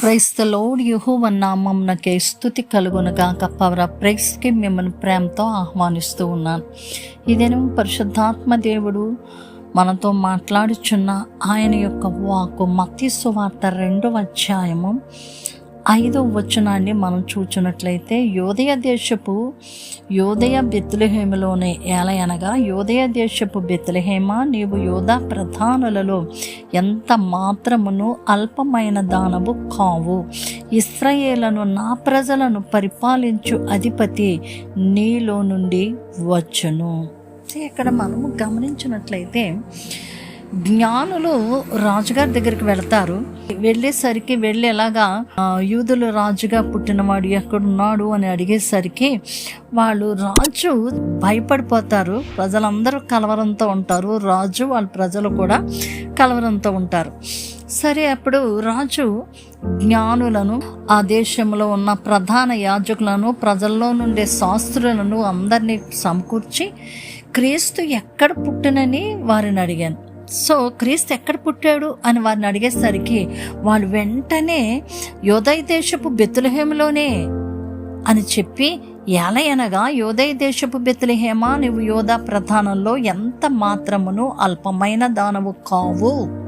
క్రైస్తలోడ్ నామం నామంనకే స్థుతి కలుగునగాక పవర ప్రైస్కి మిమ్మల్ని ప్రేమతో ఆహ్వానిస్తూ ఉన్నాను. ఇదేనో పరిశుద్ధాత్మ దేవుడు మనతో మాట్లాడుచున్న ఆయన యొక్క వాకు మత్తి సువార్త రెండవ అధ్యాయము. ఐదో వచనాన్ని మనం చూచున్నట్లయితే యోదయ దేశపు యోదయ బెత్తులహేమలోనే ఏలయనగా యోదయ దేశపు బెత్తులహేమ నీవు యోధా ప్రధానులలో ఎంత మాత్రమును అల్పమైన దానవు కావు. ఇస్రయేలను నా ప్రజలను పరిపాలించు అధిపతి నీలో నుండి వచ్చును. ఇక్కడ మనము గమనించినట్లయితే జ్ఞానులు రాజుగారి దగ్గరికి వెళతారు. వెళ్ళేసరికి వెళ్ళి ఎలాగా యూదులు రాజుగా పుట్టినవాడు ఎక్కడున్నాడు అని అడిగేసరికి వాళ్ళు రాజు భయపడిపోతారు. ప్రజలందరూ కలవరంతో ఉంటారు. రాజు వాళ్ళ ప్రజలు కూడా కలవరంతో ఉంటారు. సరే అప్పుడు రాజు జ్ఞానులను ఆ దేశంలో ఉన్న ప్రధాన యాజకులను ప్రజల్లో నుండే శాస్త్రులను అందరినీ సమకూర్చి క్రీస్తు ఎక్కడ పుట్టినని? వారిని అడిగాను. సో క్రీస్తు ఎక్కడ పుట్టాడు అని వారిని అడిగేసరికి వాళ్ళు వెంటనే యోదయ దేశపు బెత్తులహేమలోనే అని చెప్పి ఎలయనగా యోదయ దేశపు బెత్తులహేమ నువ్వు యోధా ప్రధానంలో ఎంత మాత్రమును అల్పమైన దానవు కావు?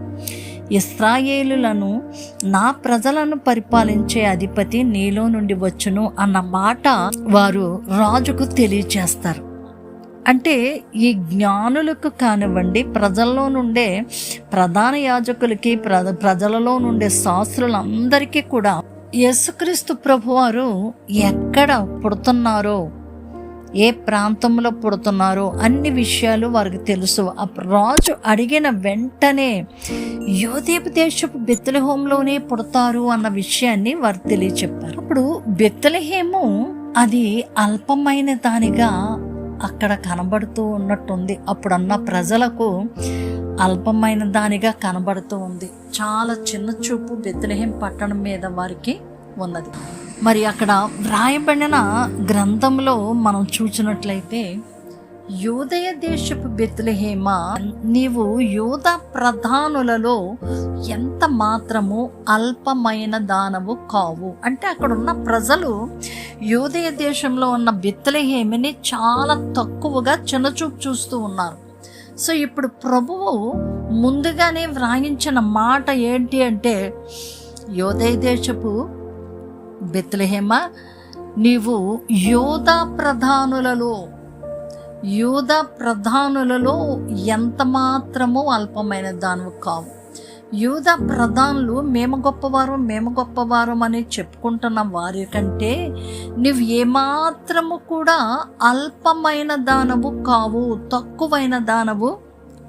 ఇస్రాయేలులను నా ప్రజలను పరిపాలించే అధిపతి నీలో నుండి వచ్చును అన్న మాట వారు రాజుకు తెలియచేస్తారు. అంటే ఈ జ్ఞానులకు కానివ్వండి ప్రజల్లో నుండే ప్రధాన యాజకులకి ప్ర ప్రజలలో నుండే శాస్త్రులందరికీ కూడా యేసుక్రీస్తు ప్రభువారు ఎక్కడ పుడుతున్నారో ఏ ప్రాంతంలో పుడుతున్నారో అన్ని విషయాలు వారికి తెలుసు. ఆ రాజు అడిగిన వెంటనే యోదేపు దేశపు బెత్తలహోంలోనే పుడతారు అన్న విషయాన్ని వారు తెలియచెప్పారు. అప్పుడు బెత్తలహేము అది అల్పమైన దానిగా అక్కడ కనబడుతూ ఉన్నట్టుంది. అప్పుడన్న ప్రజలకు అల్పమైన దానిగా కనబడుతూ ఉంది. చాలా చిన్న చూపు బెత్తలహేం పట్టణం మీద వారికి ఉన్నది. మరి అక్కడ వ్రాయబడిన గ్రంథంలో మనం చూసినట్లయితే యోదయ దేశపు బెత్లహేమ నీవు యోధ ప్రధానులలో ఎంత మాత్రము అల్పమైన దానవు కావు? అంటే అక్కడ ఉన్న ప్రజలు యోదయ దేశంలో ఉన్న బిత్తలహేమిని చాలా తక్కువగా చిన్నచూపు చూస్తూ ఉన్నారు. సో ఇప్పుడు ప్రభువు ముందుగానే వ్రాయించిన మాట ఏంటి అంటే యోదయ దేశపు బెత్లహేమ నీవు యోధా ప్రధానులలో యూద ప్రధానులలో ఎంత మాత్రమో అల్పమైన దానివి కావు. యూద ప్రధానులు మేము గొప్పవారు మేము గొప్పవారు అని చెప్పుకుంటున్న వారి కంటే నువ్వు ఏమాత్రము కూడా అల్పమైన దానవు కావు తక్కువైన దానవు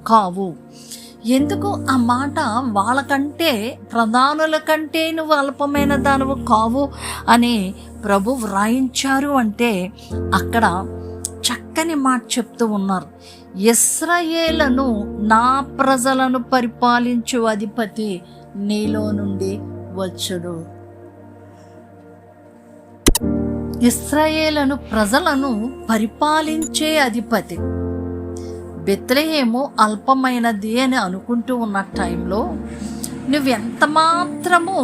కావు. ఎందుకు ఆ మాట? వాళ్ళకంటే ప్రధానుల కంటే నువ్వు అల్పమైన దానవు కావు అని ప్రభు వ్రాయించారు అంటే అక్కడ చక్కని మాట చెప్తూ ఉన్నారు. ఇస్రాయేలను నా ప్రజలను పరిపాలించు అధిపతి నీలో నుండి వచ్చుడు ఇస్రాయేలను ప్రజలను పరిపాలించే అధిపతి. బెత్లహేము అల్పమైనది అని అనుకుంటూ ఉన్న టైంలో నువ్వు ఎంత మాత్రము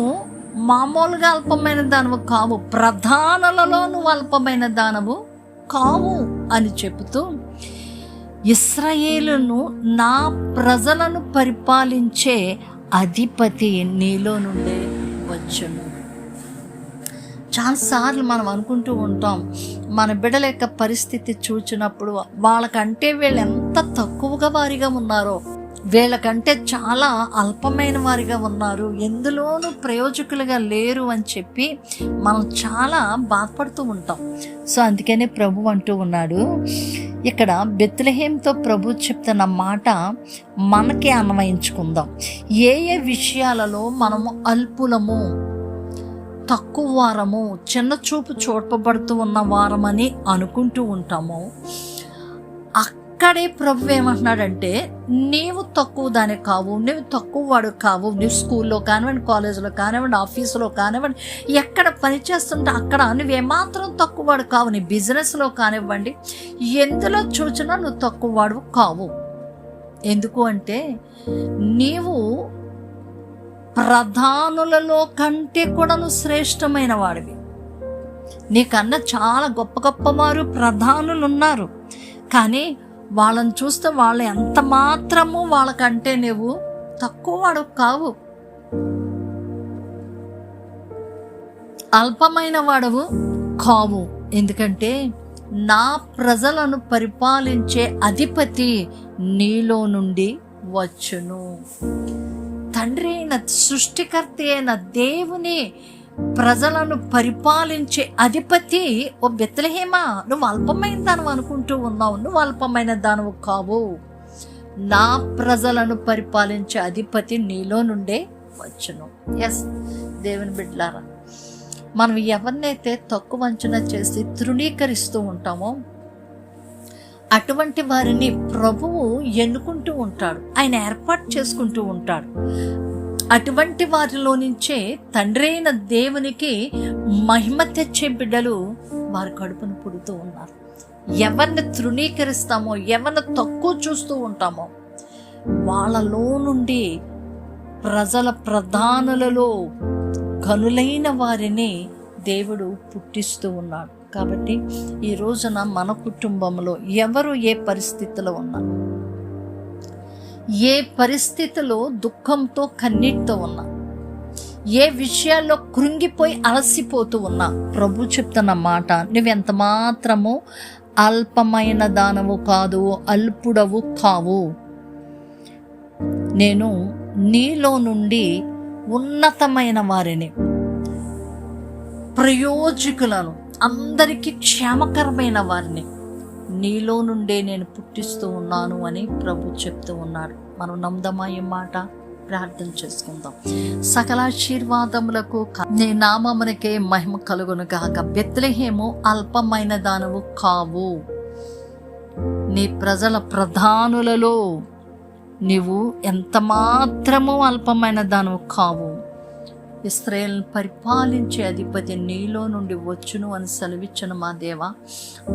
మామూలుగా అల్పమైన దానవు కావు ప్రధానులలో నువ్వు అల్పమైన దానవు కావు అని చెబుతూ ఇస్రాయేలును నా ప్రజలను పరిపాలించే అధిపతి నీలో నుండే వచ్చును. చాలాసార్లు మనం అనుకుంటూ ఉంటాం మన బిడ్డల యొక్క పరిస్థితి చూచినప్పుడు వాళ్ళకంటే వీళ్ళు ఎంత తక్కువగా వారిగా ఉన్నారో. వీళ్ళకంటే చాలా అల్పమైన వారిగా ఉన్నారు. ఎందులోనూ ప్రయోజకులుగా లేరు అని చెప్పి మనం చాలా బాధపడుతూ ఉంటాం. సో అందుకనే ప్రభు అంటూ ఉన్నాడు ఇక్కడ బెత్లహేంతో ప్రభు చెప్తున్న మాట మనకే అన్వయించుకుందాం. ఏ ఏ విషయాలలో మనము అల్పులము తక్కువ వారము చిన్న చూపు చూడపబడుతూ ఉన్న వారమని అనుకుంటూ ఉంటాము అక్కడే ప్రభు ఏమంటున్నాడంటే నీవు తక్కువ దానికి కావు నువ్వు తక్కువ వాడు కావు. నువ్వు స్కూల్లో కానివ్వండి కాలేజీలో కానివ్వండి ఆఫీసులో కానివ్వండి ఎక్కడ పని చేస్తుంటే అక్కడ నువ్వేమాత్రం తక్కువ వాడు కావు. నీ బిజినెస్లో కానివ్వండి ఎందులో చూచినా నువ్వు తక్కువ వాడు కావు. ఎందుకు అంటే నీవు ప్రధానులలో కంటే కూడాను శ్రేష్టమైన వాడివి. నీకన్నా చాలా గొప్ప గొప్పవారు ప్రధానులు ఉన్నారు కానీ వాళ్ళని చూస్తే వాళ్ళు ఎంత మాత్రము వాళ్ళకంటే నువ్వు తక్కువ వాడు కావు. అల్పమైన వాడవు కావు. ఎందుకంటే నా ప్రజలను పరిపాలించే అధిపతి నీలో నుండి వచ్చును. తండ్రి అయిన సృష్టికర్త అయిన దేవుని ప్రజలను పరిపాలించే అధిపతి ఓ బెత్తలహేమా నువ్వు అల్పమైన దానం అనుకుంటూ ఉన్నావు. నువ్వు అల్పమైన దానవు కావు. నా ప్రజలను పరిపాలించే అధిపతి నీలో నుండే వచ్చును. ఎస్ దేవుని బిడ్లారా మనం ఎవరినైతే తక్కువ అంచనా చేసి తృణీకరిస్తూ ఉంటామో అటువంటి వారిని ప్రభువు ఎన్నుకుంటూ ఉంటాడు. ఆయన ఏర్పాటు చేసుకుంటూ ఉంటాడు. అటువంటి వారిలో నుంచే తండ్రైన దేవునికి మహిమ తెచ్చే బిడ్డలు వారి కడుపును పుడుతూ ఉన్నారు. ఎవరిని తృణీకరిస్తామో ఎవరిని తక్కువ చూస్తూ ఉంటామో వాళ్ళలో నుండి ప్రజల ప్రధానులలో గనులైన వారిని దేవుడు పుట్టిస్తూ ఉన్నాడు. కాబట్టి ఈ రోజున మన కుటుంబంలో ఎవరు ఏ పరిస్థితిలో ఉన్నారు? ఏ పరిస్థితిలో దుఃఖంతో కన్నీటితో ఉన్నా ఏ విషయాల్లో కృంగిపోయి అలసిపోతూ ఉన్నా ప్రభు చెప్తున్న మాట నువ్వెంత మాత్రము అల్పమైన దానవు కాదు అల్పుడవు కావు. నేను నీలో నుండి ఉన్నతమైన వారిని ప్రయోజకులను అందరికీ క్షేమకరమైన వారిని నీలో నుండే నేను పుట్టిస్తూ ఉన్నాను అని ప్రభు చెప్తూ ఉన్నాడు మనం నమ్దమా ఈ మాట? ప్రార్థన చేసుకుందాం. సకలాశీర్వాదములకు నీ నామమునకే మహిమ కలుగును గాక. బెత్లహేము అల్పమైన దానవు కావు. నీ ప్రజల ప్రధానులలో నీవు ఎంత మాత్రము అల్పమైన దానవు కావు. ఇస్రాయేల్ని పరిపాలించే అధిపతి నీలో నుండి వచ్చును అని సెలవిచ్చిన మా దేవ.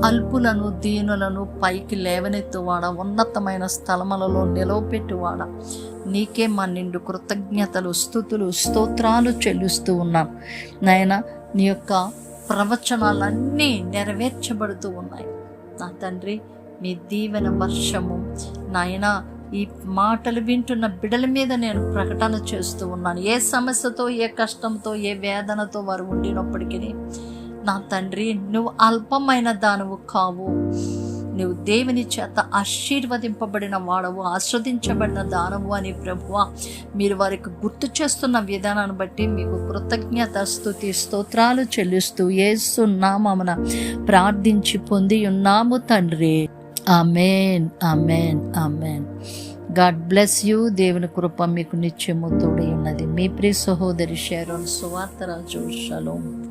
అల్పులను దీనులను పైకి లేవనెత్తువాడ ఉన్నతమైన స్థలములలో నిలవపెట్టువాడ. నీకే మా నిండు కృతజ్ఞతలు స్థుతులు స్తోత్రాలు చెల్లిస్తూ ఉన్నాం. నాయన నీ యొక్క ప్రవచనాలన్నీ నెరవేర్చబడుతూ ఉన్నాయి. నా తండ్రి నీ దీవెన వర్షము నాయన ఈ మాటలు వింటున్న బిడల మీద నేను ప్రకటన చేస్తూ ఉన్నాను. ఏ సమస్యతో ఏ కష్టంతో ఏ వేదనతో వారు ఉండినప్పటికీ నా తండ్రి నువ్వు అల్పమైన దానవు కావు. నువ్వు దేవుని చేత ఆశీర్వదింపబడిన వాడవు ఆస్వాదించబడిన దానవు అని ప్రభువ మీరు వారికి గుర్తు చేస్తున్న విధానాన్ని బట్టి మీకు కృతజ్ఞత స్థుతి స్తోత్రాలు చెల్లిస్తూ ఏసు నామమున ప్రార్థించి పొంది ఉన్నాము తండ్రి. Amen amen amen God bless you దేవుని కృప మీకు నిత్యము తోడి ఉన్నది. మీ ప్రియ సహోదరి షేరోన్ సువార్తరాజు షలోం